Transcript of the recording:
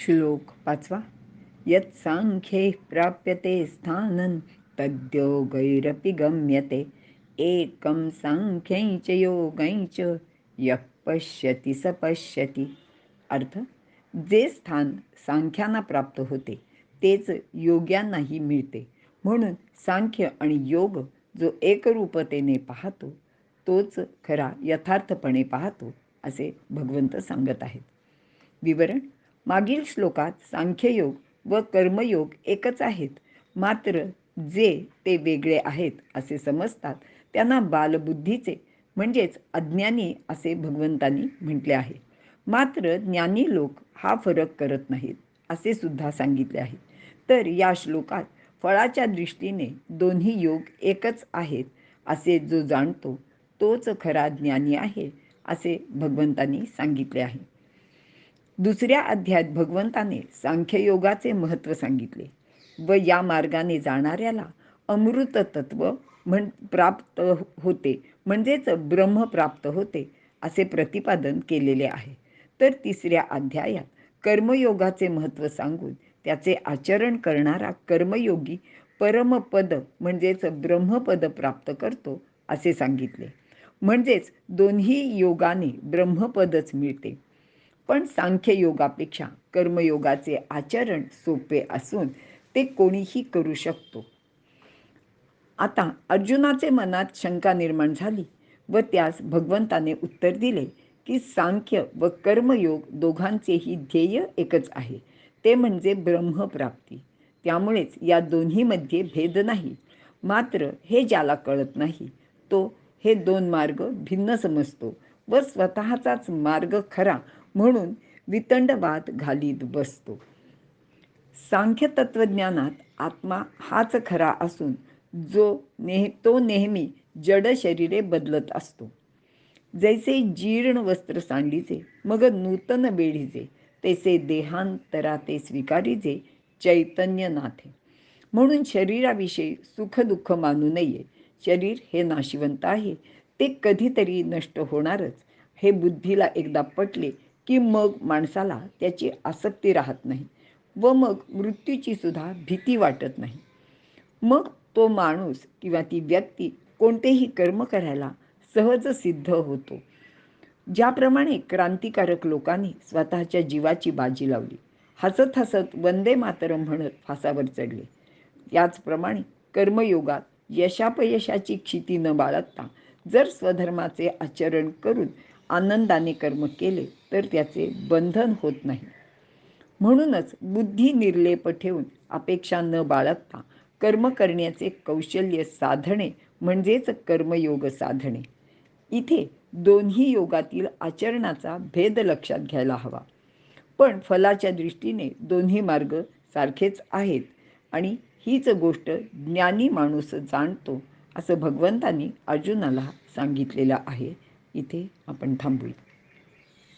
श्लोक पाचवा यत् सांख्ये प्राप्यते स्थानं तद्योगैरपि गम्यते। एकं सांख्यै च योगै च यः पश्यति स पश्यति। अर्थ जे स्थान सांख्यांना प्राप्त होते तेच योग्यांनाही मिळते। म्हणून सांख्य आणि योग जो एकरूपतेने पाहतो तोच खरा यथार्थपणे पाहतो असे भगवंत सांगत आहेत। विवरण मागील श्लोकात सांख्ययोग व कर्मयोग एकच आहेत. मात्र जे ते वेगळे आहेत असे समजतात. त्यांना बालबुद्धीचे म्हणजेच अज्ञानी असे भगवंतांनी म्हटले आहे. मात्र ज्ञानी लोक हा फरक करत नाहीत असे सुद्धा सांगितले आहे. तर या श्लोकात फळाच्या दृष्टीने दोन्ही योग एकच आहेत असे जो जाणतो तोच खरा ज्ञानी आहे असे भगवंतांनी सांगितले आहे. दुसऱ्या अध्यायात भगवंताने सांख्ययोगाचे महत्त्व सांगितले व या मार्गाने जाणाऱ्याला अमृत तत्व म्हण प्राप्त हो-, होते. म्हणजेच ब्रह्म प्राप्त होते असे प्रतिपादन केलेले आहे. तर तिसऱ्या अध्यायात कर्मयोगाचे महत्त्व सांगून त्याचे आचरण करणारा कर्मयोगी परमपद म्हणजेच ब्रह्मपद प्राप्त करतो असे सांगितले. म्हणजेच दोन्ही योगाने ब्रह्मपदच मिळते. पण सांख्ययोगापेक्षा कर्मयोगाचे आचरण सोपे असून ते कोणीही करू शकतो. आता अर्जुनाचे मनात शंका निर्माण झाली व त्यास भगवंताने उत्तर दिले की सांख्य व कर्मयोग दोघांचेही ध्येय एकच आहे ते म्हणजे ब्रह्मप्राप्ती. त्यामुळेच या दोन्हीमध्ये भेद नाही. मात्र हे ज्याला कळत नाही तो हे दोन मार्ग भिन्न समजतो व स्वतःचाच मार्ग खरा म्हणून वितंडवाद घालीत बसतो. सांख्य तत्वज्ञानात आत्मा हाच खरा असून जो नेह तो नेहमी जड शरीरे बदलत असतो. जैसे जीर्ण वस्त्र सांडीचे मग नूतन बेढीचे तैसे देहांतरा ते चैतन्य नाथे म्हणून शरीराविषयी सुखदुःख मानू नये. शरीर हे नाशिवंत आहे. ते कधीतरी नष्ट होणारच. हे बुद्धीला एकदा पटले की मग माणसाला त्याची आसक्ती राहत नाही व मग मृत्यूची सुद्धा भीती वाटत नाही. मग तो माणूस किंवा ती व्यक्ती कोणतेही कर्म करायला सहज सिद्ध होतो. ज्याप्रमाणे क्रांतिकारक लोकांनी स्वतःच्या जीवाची बाजी लावली. हसत हसत वंदे मातरम म्हणत फासावर चढले. याचप्रमाणे कर्मयोगात यशापयशाची क्षिती न बाळगता जर स्वधर्माचे आचरण करून आनंदाने कर्म केले तर त्याचे बंधन होत नाही. म्हणूनच बुद्धी निर्लेप ठेवून अपेक्षा न बाळगता कर्म करण्याचे कौशल्य साधणे म्हणजेच कर्मयोग साधणे. इथे दोन्ही योगातील आचरणाचा भेद लक्षात घ्यायला हवा. पण फलाच्या दृष्टीने दोन्ही मार्ग सारखेच आहेत आणि हीच गोष्ट ज्ञानी माणूस जाणतो असं भगवंतांनी अर्जुनाला सांगितलेलं आहे. इथे आपण थांबूया.